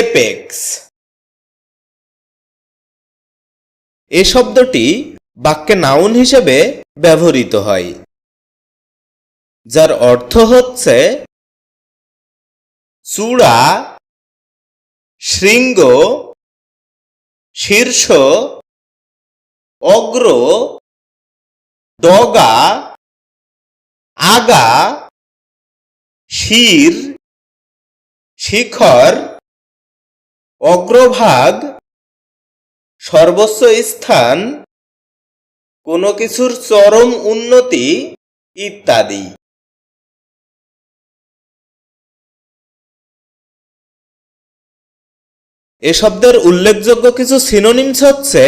Apex. এ শব্দটি বাক্যে noun হিসেবে ব্যবহৃত হয়, যার অর্থ হচ্ছে চূড়া, শৃঙ্গ, শীর্ষ, অগ্র ডগা আগা, শির, শিখর অগ্রভাগ সর্বোচ্চ স্থান, কোনো কিছুর চরম উন্নতি ইত্যাদি। এ শব্দের উল্লেখযোগ্য কিছু সিনোনিমস হচ্ছে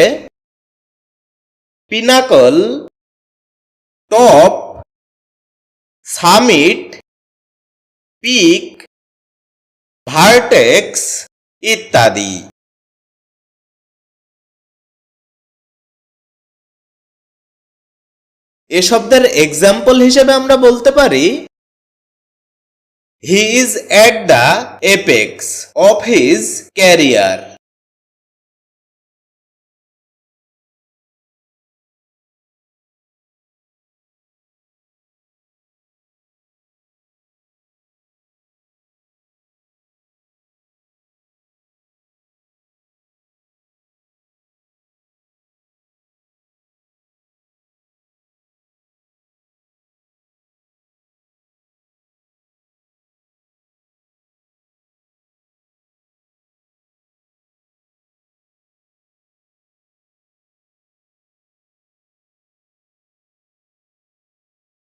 pinnacle, top, summit, peak, vertex ইত্যাদি। এ শব্দের এক্সাম্পল হিসেবে আমরা বলতে পারি he is at the apex of his career